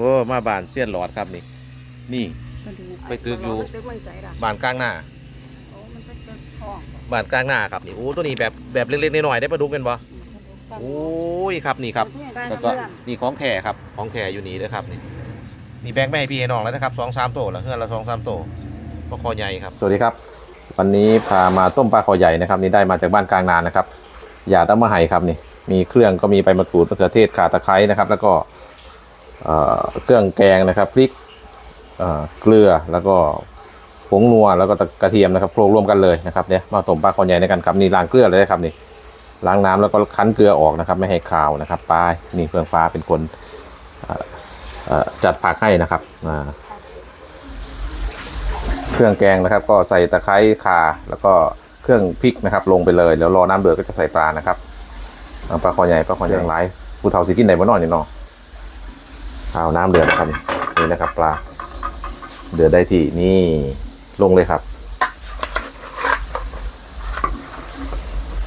โอ้มาบ้านเสี้ยนหลอดครับนี่ นี่มาดูไปตึกอยู่ไปตึกมันใจล่ะบ้านกลางหน้าโอ้มันเป็นตึกทองบ้านกลางหน้าครับนี่โอ้ตัวนี้แบบแบบเล็กๆน้อยๆได้ปลาดุกเป็นบ่โอ้ยครับนี่ครับแล้วก็นี่ของแท้ครับของแท้อยู่นี่ด้วยครับนี่นี่แบ่งไปให้พี่ให้น้องแล้วนะครับสองสามโตแล้วเฮือนละสองสามโตปลาคอใหญ่ครับ สวัสดีครับ วันนี้พามาต้มปลาคอใหญ่นะครับ นี่ได้มาจากบ้านกลางนานนะครับอย่าต้องมาให้ครับนี่มีเครื่องก็มีใบมะกรูดมะเขือเทศข่าตะไคร้นะครับ แล้วก็ เครื่องแกงนะครับพริกเเกลือแล้วก็ผงนัวแล้วก็กระเทียมนะครับโคลกรวมกันเลยนะครับเนี่ยมาต้มปลาคอใหญ่ในกันครับนี่ล้างเกลือเลยนะครับนี่ล้างน้ำแล้วก็คั้นเกลือออกนะครับ ไม่ให้คาวนะครับปลานี่เฟืองฟ้าเป็นคนจัดผักให้นะครับเครื่องแกงนะครับ ก็ใส่ตะไคร้ข่าแล้วก็เครื่องพริกนะครับ ลงไปเลยแล้วรอน้ำเดือดก็จะใส่ปลานะครับปลาคอใหญ่ปลาคอใหญ่หลายผู้เฒ่าสิกินไหนบ่น้อยนี่เนาะ เอาน้ำเดือดนะครับนี่นะครับปลา เดือดได้ที่นี่ลงเลยครับ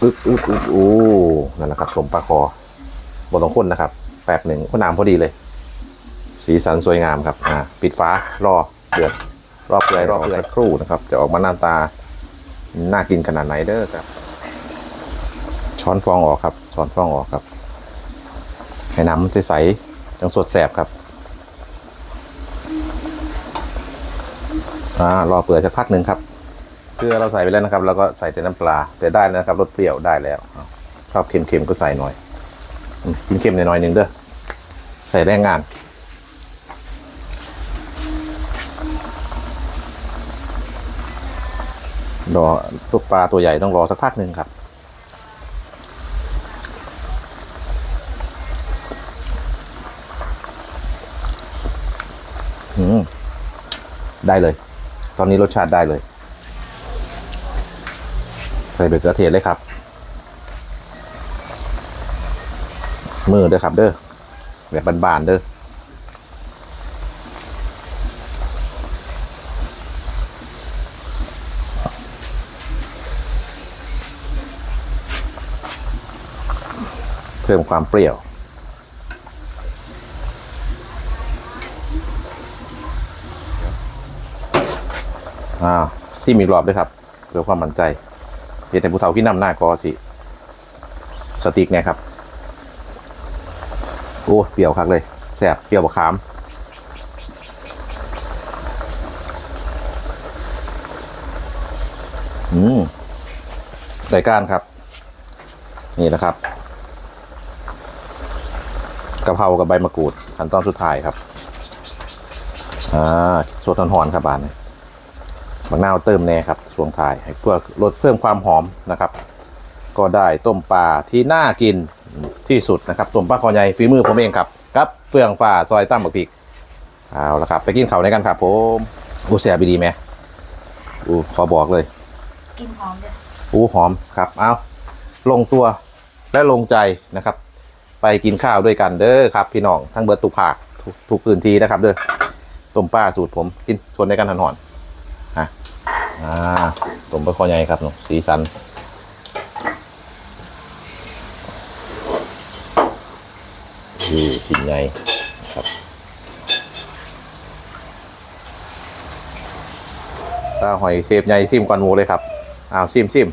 อึ๊บอึ๊บอึ๊บโอ้นั่นแหละครับสมปลาคอบนต้องข้นนะครับแป๊บหนึ่งข้นน้ำพอดีเลย สีสันสวยงามครับอ่าปิดฟ้ารอเดือดรอบเปื่อยรอบเปื่อยสักครู่นะครับ จะออกมาหน้าตาน่ากินขนาดไหนเด้อครับ ช้อนฟองออกครับ ช้อนฟองออกครับ ให้น้ำใสๆ จังสดแสบครับ อ่ารอเปื่อยสักพักหนึ่งครับเกลือเราใส่ไปแล้วนะครับแล้วก็ใส่แต่น้ำปลา แต่ได้แล้วนะครับรสเปรี้ยวได้แล้วชอบเค็มๆก็ใส่หน่อยกินเค็มหน่อยหนึ่งเด้อใส่แรงงานรอลูกปลาตัวใหญ่ต้องรอสักพักหนึ่งครับ ได้เลย ตอนนี้รสชาติได้เลย ใส่เบเกอร์เทศเลยครับ มือเด้อครับ เด้อแบบบานๆเด้อเพิ่มความเปรี้ยว อ่าที่มีรอบด้วยครับเพื่อความมั่นใจเดี๋ยวแต่ผู้เฒ่าที่นำหน้าก็สิ สติกเนี่ยครับ โอ้เปรี้ยวคักเลยแซ่บเปรี้ยวบะขามอืมใส่ก้านครับ นี่นะครับกะเพรากับใบมะกรูดขั้นตอนสุดท้ายครับ อ่าสดหอนๆครับบานนี้ มะนาวเติมแน่ครับช่วงท้ายให้เพื่อลดเพิ่มความหอมนะครับ ก็ได้ต้มปลาที่น่ากินที่สุดนะครับต้มปลาคอใหญ่ฝีมือผมเองครับกับเฟืองฟ้าซอยตั้มบักพริกเอาละครับ ไปกินเขาวในกันครับผมอู้แซ่บดีไหมอู้ขอบอกเลย กินหอมเลยอู้หอมครับเอาลงตัวและลงใจนะครับ ไปกินข้าวด้วยกันเด้อครับ พี่น้องทั้งเบิร์ตุกผากทุกทุกพื้นที่นะครับเด้อต้มปลาสูตรผมกินชวนในกันหันหอน อ่าต้มปลาคอใหญ่ครับหนูสีสันดูชิ้นใหญ่ครับตาหอยเชฟใหญ่ซิมก่อนหมูเลยครับอ้าวซิมซิม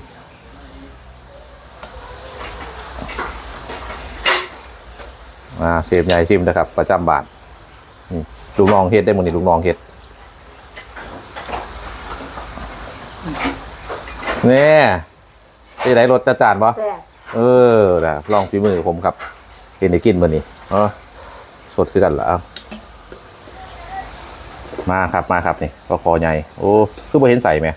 อ่าเชฟใหญ่ซิมนะครับ ประจำบาทนี่ลุงน้องเฮ็ดได้หมดนี่ลุงน้องเฮ็ด นี่ยที่ไหนรถจะจานปะแต่เออนะลองฝีมือผมครับเห็นได้กินมันนี่เออสดคือกันเหรอเอามาครับมาครับนี่ก็คอใหญ่โอ้คือบ่เห็นใส่ไหม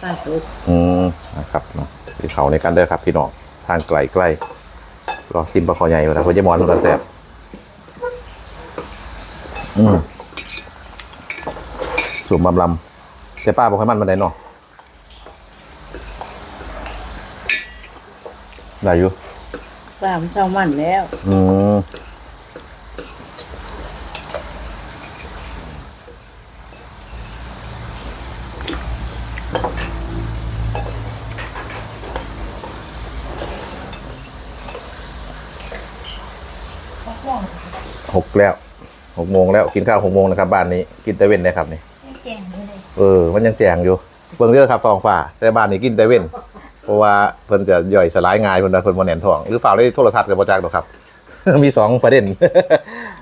ใส่ตุกอืมนะครับเนาะที่เขาในกันเด้อครับพี่น้องทางไกลใกล้รอชิมปลาคอใหญ่มาแล้วผมจะมอนมันก็แซ่บอืมสูมบำลำแต่ป้าบอกให้มันมาได้เนาะ ได้อยู่ปลามันเช่ามันแล้วอืมหกแล้วหกโมงแล้วกินข้าวหกโมงนะครับบ้านนี้กินแต่เว้นนะครับนี่ไม่เสียงเลย เออ มันยังแจงอยู่ เบิ่งเด้อครับทองฟ้าแต่บ้านนี้กินแต่เว้น เพราะว่าเพิ่นจะย่อยสลายง่ายเพิ่นว่าเพิ่นบ่แน่นท้องหรือฝ่าได้โทรทัศน์กับบ่จักดอกครับ มีสองประเด็น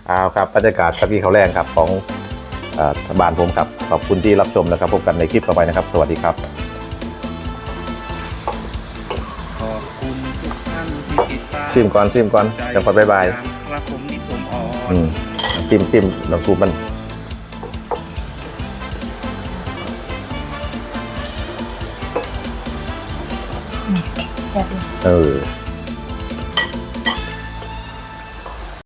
เอาครับบรรยากาศตะกี้เขาวแรงครับของเอ่อบ้านผมครับ ขอบคุณที่รับชมนะครับ พบกันในคลิปต่อไปนะครับ สวัสดีครับขอบคุณทุกท่านที่ติดตามชิมก่อนชิมก่อนเดี๋ยวพอบ๊ายบายครับผมนิคมออนอืมชิมชิมน้ำซุปมัน เออ